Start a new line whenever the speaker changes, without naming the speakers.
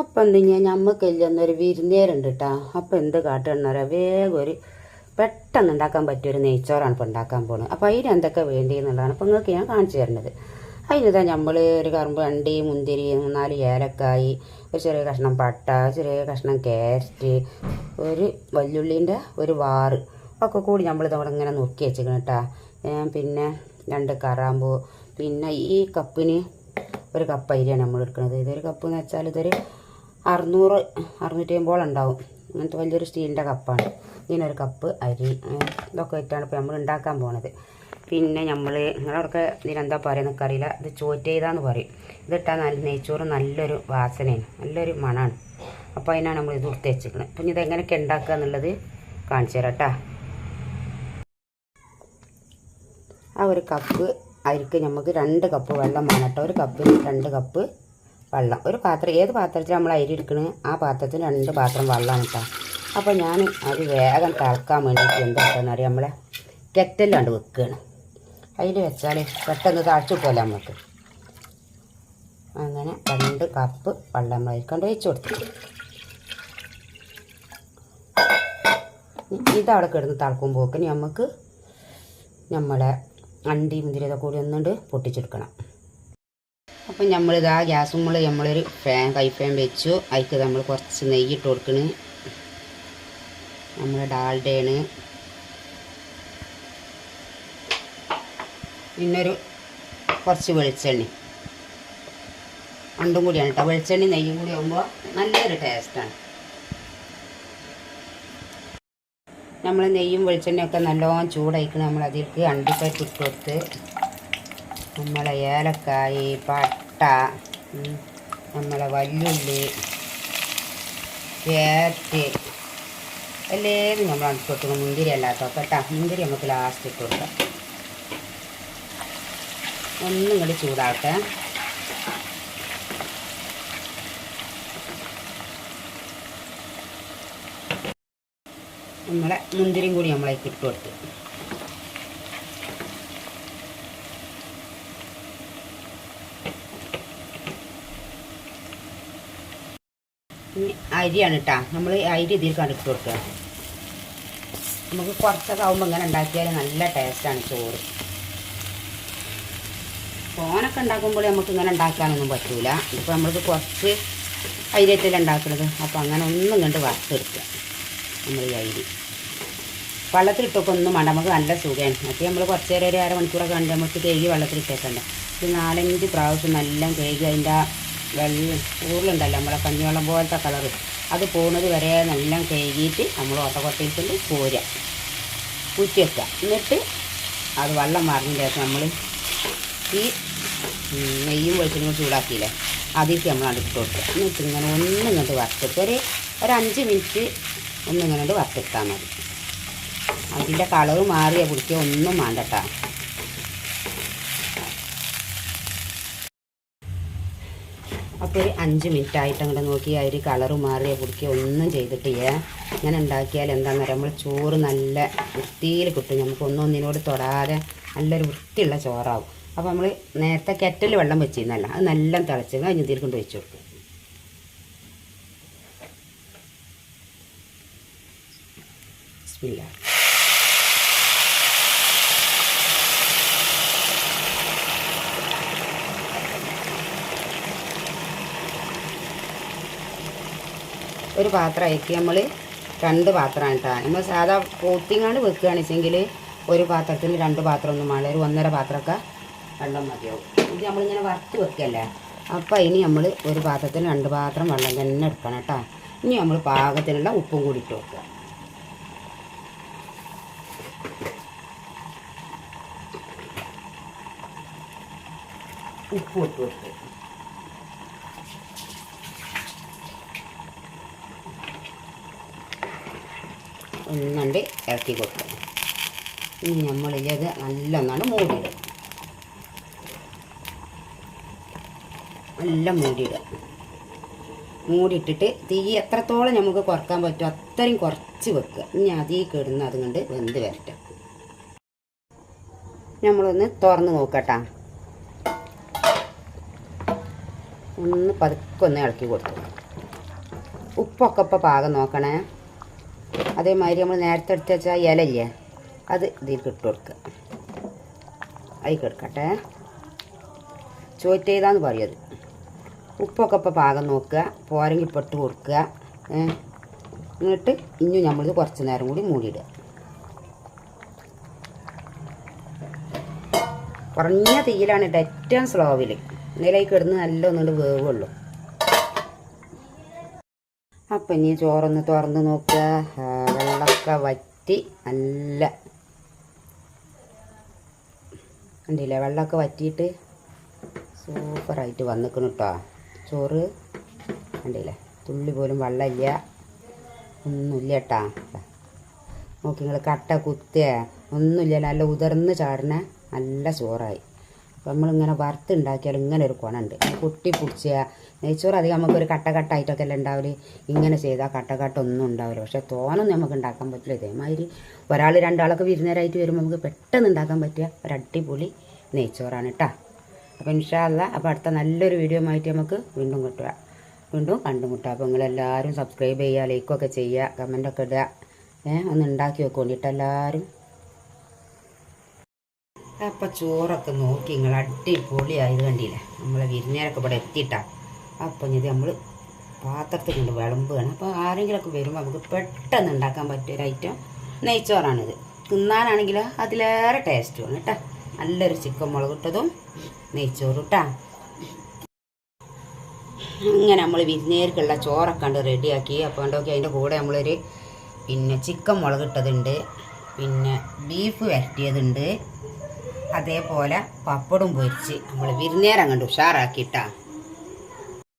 അപ്പം എന്ത് ഞാൻ ഞമ്മക്കില്ലെന്നൊരു വിരുന്നേരുണ്ട് കേട്ടോ അപ്പം എന്ത് കാട്ടുകയെന്നറിയാം വേഗം ഒരു പെട്ടെന്ന് ഉണ്ടാക്കാൻ പറ്റിയൊരു നെയ്ച്ചോറാണ് ഇപ്പോൾ ഉണ്ടാക്കാൻ പോകുന്നത് അപ്പോൾ അതിന് എന്തൊക്കെ വേണ്ടിയെന്നുള്ളതാണ് അപ്പോൾ നിങ്ങൾക്ക് ഞാൻ കാണിച്ചു തരുന്നത്. അതിനിതാ നമ്മൾ ഒരു കറുമ്പ് അണ്ടി മുന്തിരി മൂന്നാൽ ഏലക്കായി ഒരു ചെറിയ കഷ്ണം പട്ട ചെറിയ കഷ്ണം കാരറ്റ് ഒരു വല്യുള്ളീന്റെ ഒരു വാറ്. ഒക്കെ കൂടി നമ്മൾ ഇതവിടെ ഇങ്ങനെ നുറുക്കി വെച്ചിരിക്കണം കേട്ടോ പിന്നെ രണ്ട് കറാമ്പൂ പിന്നെ ഈ കപ്പിന് ഒരു കപ്പ് അരിയാണ് നമ്മൾ എടുക്കുന്നത് ഇതൊരു കപ്പ് എന്ന് വെച്ചാൽ ഇതൊരു അറുന്നൂറ് അറുന്നൂറ്റി അമ്പതോളം ഉണ്ടാവും അങ്ങനത്തെ വലിയൊരു സ്റ്റീലിന്റെ കപ്പാണ്. ഇതിനൊരു കപ്പ് അരി ഇതൊക്കെ വെച്ചാണ് ഇപ്പോൾ നമ്മൾ ഉണ്ടാക്കാൻ പോണത്. പിന്നെ നമ്മൾ നിങ്ങളവിടെയൊക്കെ ഇതിനെന്താ പറയുക എനിക്കറിയില്ല ഇത് ചോറ്റെയ്താന്ന് പറയും. ഇതിട്ടാൽ നല്ല നെയ്ച്ചോറ് നല്ലൊരു വാസനയാണ്. നല്ലൊരു മണമാണ് അപ്പോൾ അതിനാണ് നമ്മൾ ഇത് കൊടുത്ത് വെച്ചിരിക്കുന്നത് അപ്പം ഇത് എങ്ങനെയൊക്കെ ഉണ്ടാക്കുക എന്നുള്ളത് കാണിച്ചു തരാം കേട്ടോ ആ ഒരു കപ്പ് അരിക്ക് നമുക്ക് രണ്ട് കപ്പ് വെള്ളം വേണം കേട്ടോ ഒരു കപ്പിന് രണ്ട് കപ്പ് വെള്ളം. ഒരു പാത്രം ഏത് പാത്രത്തിൽ നമ്മൾ അരി എടുക്കണേ? ആ പാത്രത്തിൽ രണ്ട് പാത്രം വെള്ളമാണ് കേട്ടോ അപ്പോൾ ഞാൻ അത് വേഗം തിളക്കാൻ വേണ്ടിയിട്ട് എന്താണെന്ന് അറിയാം നമ്മളെ? കെറ്റലാണ്ട് വെക്കുകയാണ് അതിൽ വെച്ചാൽ പെട്ടെന്ന് താഴ്ച കിട്ടുമല്ലോ നമുക്ക് അങ്ങനെ രണ്ട് കപ്പ് വെള്ളം നമ്മൾ അതിൽക്കൊണ്ട് ഒഴിച്ച് കൊടുത്തു. ഇതവിടെ കിടന്ന് തിളക്കുമ്പോക്കിന് നമുക്ക് നമ്മളെ അണ്ടി മുന്തിരി ഇതൊക്കെ കൂടി ഒന്നുകൊണ്ട് പൊട്ടിച്ചെടുക്കണം. അപ്പം നമ്മളിതാ ഗ്യാസ് നമ്മൾ നമ്മളൊരു ഫാൻ കൈ ഫാൻ വെച്ചു. അതിക്ക് നമ്മൾ കുറച്ച് നെയ്യ് ഇട്ട് കൊടുക്കണ്. നമ്മൾ ഡാൽഡയാണ്. പിന്നൊരു കുറച്ച് വെളിച്ചെണ്ണി. രണ്ടും കൂടിയാണ് കേട്ടോ വെളിച്ചെണ്ണി നെയ്യും കൂടി ആകുമ്പോൾ നല്ലൊരു ടേസ്റ്റാണ് നമ്മൾ നെയ്യും വെളിച്ചെണ്ണയൊക്കെ നല്ലോണം ചൂടായിക്കണം. നമ്മൾ അതിലേക്ക് അണ്ടിപ്പരിപ്പ് ഇട്ട് കൊടുത്ത്. നമ്മളെ ഏലക്കായി പട്ട നമ്മളെ വല്ലുള്ളി ക്യാരറ്റ് എല്ലാവരും നമ്മൾ അടുത്ത് കൊടുക്കണം മുന്തിരി അല്ലാത്തൊക്കെ കേട്ടോ. മുന്തിരി നമുക്ക് ലാസ്റ്റ് ഇട്ട് കൊടുക്കാം. ഒന്നും ഇങ്ങോട്ട് ചൂടാവട്ടെ. നമ്മളെ മുന്തിരിയും കൂടി നമ്മളേക്ക് ഇട്ട് കൊടുത്തു. അരിയാണ് കേട്ടോ നമ്മൾ അരി ഇതിൽ കണ്ടിട്ട് കൊടുക്കുക നമുക്ക് കുറച്ചൊക്കെ ആകുമ്പോൾ ഇങ്ങനെ ഉണ്ടാക്കിയാൽ നല്ല ടേസ്റ്റാണ് ചോറ്. ഫോനൊക്കെ ഉണ്ടാക്കുമ്പോൾ നമുക്ക് ഇങ്ങനെ ഉണ്ടാക്കാനൊന്നും പറ്റൂല. ഇപ്പോൾ നമ്മൾക്ക് കുറച്ച് അരിയത്തിലാണ് ഉണ്ടാക്കുന്നത് അപ്പോൾ അങ്ങനെ ഒന്നും കണ്ട് വറുത്തെടുക്കുക നമ്മൾ ഈ അരി. വെള്ളത്തിലിട്ടൊക്കെ ഒന്നും വേണ്ട. നമുക്ക് നല്ല സുഖമാണ് മറ്റേ നമ്മൾ കുറച്ച് നേരം ഒരു അരമണിക്കൂറൊക്കെ കണ്ട് നമുക്ക് കഴുകി വെള്ളത്തിലിട്ടേക്കണ്ട. ഒരു നാലഞ്ച് പ്രാവശ്യം നല്ല കഴുകി അതിന്റെ വെള്ളം ഊറിലുണ്ടല്ലോ നമ്മളെ കഞ്ഞിവെള്ളം പോലത്തെ കളറ് അത് പോകുന്നത് വരെ നല്ല കഴുകിയിട്ട് നമ്മൾ ഓട്ടക്കൊട്ടയിട്ടുണ്ട് കോരുക. കുറ്റി വെക്കുക. എന്നിട്ട് അത് വെള്ളം മാറിഞ്ഞ ശേഷം നമ്മൾ ഈ നെയ്യും വെളിച്ചെണ്ണയും ചൂടാക്കിയില്ലേ അതിലേക്ക് നമ്മൾ അടുത്ത് കൊടുക്കുക. എന്നിട്ട് ഇങ്ങനെ ഒന്നും ഇങ്ങോട്ട് വറുത്തെടുക്കുക. ഒരു ഒരു അഞ്ച് മിനിറ്റ് ഒന്നിങ്ങനെ വറുത്തെടുത്താൽ മതി. അതിന്റെ കളറ് മാറിയ പിടിക്കുക. ഒന്നും വേണ്ട കേട്ടോ. ഒരു അഞ്ച് മിനിറ്റ് ആയിട്ട് അങ്ങോട്ട് നോക്കി ആ ഒരു കളറ് മാറിയ കുടിക്കുക ഒന്നും ചെയ്തിട്ടില്ല. ഇങ്ങനെ ഉണ്ടാക്കിയാൽ എന്താണെന്ന് പറയുമ്പോൾ ചോറ് നല്ല വൃത്തിയിൽ കിട്ടും. നമുക്ക് ഒന്നൊന്നിനോട് തൊടാതെ നല്ലൊരു വൃത്തിയുള്ള ചോറാവും. അപ്പോൾ നമ്മൾ നേരത്തെ കെറ്റൽ വെള്ളം വെച്ചിരുന്നല്ല അത് നല്ല തിളച്ച് കഴിഞ്ഞ് കൊണ്ട് വെച്ച് കൊടുക്കും. ബിസ്മില്ലാ ഒരു പാത്രം അയക്കി. നമ്മൾ രണ്ട് പാത്രമാണ് കേട്ടോ നമ്മൾ സാധാ പോത്തിങ്ങാണ്ട് വെക്കുകയാണ് വെച്ചെങ്കിൽ ഒരു പാത്രത്തിന് രണ്ട് പാത്രം ഒന്നും വേണ്ട ഒരു ഒന്നര പാത്രമൊക്കെ വെള്ളം മതിയാവും. ഇത് നമ്മളിങ്ങനെ വറുത്ത് വെക്കല്ലേ? അപ്പോൾ ഇനി നമ്മൾ ഒരു പാത്രത്തിന് രണ്ട് പാത്രം വെള്ളം തന്നെ എടുക്കണം കേട്ടോ ഇനി നമ്മൾ പാകത്തിനുള്ള ഉപ്പും കൂടി ഇട്ട് വെക്കുക. ഉപ്പ് ഇട്ട് വെക്കുക ഒന്നുണ്ട് ഇറക്കി കൊടുക്കുക ഇനി നമ്മളിത് നല്ലൊന്നാണ് മൂടിയിടുക. നല്ല മൂടിയിടുക. മൂടിയിട്ടിട്ട് തീ എത്രത്തോളം നമുക്ക് കുറയ്ക്കാൻ പറ്റുമോ അത്രയും കുറച്ച് വെക്കുക. ഇനി അതീ കിടന്ന് അതുകൊണ്ട് വെന്ത് വരട്ടെ. നമ്മളൊന്ന് തുറന്ന് നോക്കട്ടാ. ഒന്ന് പതുക്കെ ഒന്ന് ഇളക്കി കൊടുത്തു. ഉപ്പൊക്കെ ഇപ്പോൾ പാകം നോക്കണേ. അതേമാതിരി നമ്മൾ നേരത്തെ എടുത്ത് വെച്ച ഇലയില്ലേ അത് ഇതിലേക്ക് ഇട്ട് കൊടുക്കുക അതിൽ എടുക്കട്ടെ ചോറ്റ് ചെയ്താന്ന് പറയത് ഉപ്പൊക്കെ ഇപ്പോൾ പാകം നോക്കുക പോരെങ്കിൽ ഇപ്പോൾ ഇട്ട് കൊടുക്കുക എന്നിട്ട് ഇനി നമ്മളിത് കുറച്ച് നേരം കൂടി മൂടിയിടുക. കുറഞ്ഞ തീയിലാണ് ഏറ്റവും സ്ലോവിൽ നിലയിൽ കിടന്ന് നല്ല ഒന്നുകൊണ്ട് വേവുള്ളൂ. അപ്പം ഇനി ചോറൊന്ന് തുറന്ന് നോക്കുക. വെള്ളമൊക്കെ വറ്റി നല്ല കണ്ടില്ലേ? വെള്ളമൊക്കെ വറ്റിയിട്ട് സൂപ്പറായിട്ട് വന്നിക്കണം കേട്ടോ ചോറ് കണ്ടില്ലേ? തുള്ളി പോലും വെള്ളമില്ല. ഒന്നുമില്ല കേട്ടാ നോക്കി നിങ്ങൾ കട്ട കുത്തിയ. ഒന്നുമില്ല. നല്ല ഉതിർന്ന് ചാടണ നല്ല ചോറായി. നമ്മളിങ്ങനെ വറുത്തുണ്ടാക്കിയാൽ ഇങ്ങനെ ഒരു കുണുണ്ട്. കുട്ടി പിടിച്ച നെയ്ച്ചോറ് അധികം നമുക്കൊരു കട്ട കട്ടായിട്ടൊക്കെ അല്ലേ ഉണ്ടാവില്ല ഇങ്ങനെ ചെയ്താൽ കട്ട കട്ട ഒന്നും ഉണ്ടാവില്ല പക്ഷെ തോനൊന്നും നമുക്ക് ഉണ്ടാക്കാൻ പറ്റില്ല. ഇതേമാതിരി ഒരാൾ രണ്ടാളൊക്കെ വിരുന്നേരായിട്ട് വരുമ്പോൾ നമുക്ക് പെട്ടെന്ന് ഉണ്ടാക്കാൻ പറ്റിയ ഒരു അടിപൊളി നെയ്ച്ചോറാണ് കേട്ടോ അപ്പോൾ ഇൻഷാല്ല അപ്പോൾ അടുത്ത നല്ലൊരു വീഡിയോ ആയിട്ട് നമുക്ക് വീണ്ടും കിട്ടുക. വീണ്ടും കണ്ടുമുട്ടുക അപ്പോൾ നിങ്ങളെല്ലാവരും സബ്സ്ക്രൈബ് ചെയ്യുക ലൈക്കൊക്കെ ചെയ്യുക കമന്റൊക്കെ ഇടുക. ഏഹ് ഒന്ന് ഉണ്ടാക്കി വെക്കൊണ്ടിട്ട് എല്ലാവരും അപ്പം ചോറൊക്കെ നോക്കി നിങ്ങൾ അടിപൊളിയായത് കണ്ടില്ലേ? നമ്മളെ വിരുന്നേരൊക്കെ ഇവിടെ എത്തിയിട്ടാണ് അപ്പം ഇത് നമ്മൾ പാത്രത്തിൽ കൊണ്ട് വിളമ്പുകയാണ് അപ്പോൾ ആരെങ്കിലുമൊക്കെ വരുമ്പോൾ നമുക്ക് പെട്ടെന്ന് ഉണ്ടാക്കാൻ പറ്റിയ ഒരു ഐറ്റം നെയ്ച്ചോറാണിത്. തിന്നാനാണെങ്കിൽ അതിലേറെ ടേസ്റ്റുമാണ് കേട്ടോ. നല്ലൊരു ചിക്കൻ മുളക് ഇട്ടതും നെയ്ച്ചോറും കേട്ടോ അങ്ങനെ നമ്മൾ വിരുന്നേർക്കുള്ള ചോറൊക്കെ കണ്ട് റെഡിയാക്കി അപ്പോൾ ഉണ്ടോക്കി അതിന്റെ കൂടെ നമ്മളൊരു പിന്നെ ചിക്കൻ മുളകിട്ടതുണ്ട് പിന്നെ ബീഫ് വരട്ടിയതുണ്ട്. അതേപോലെ പപ്പടും പൊരിച്ച് നമ്മൾ വിരുന്നേരം കണ്ട് ഉഷാറാക്കിയിട്ടാ.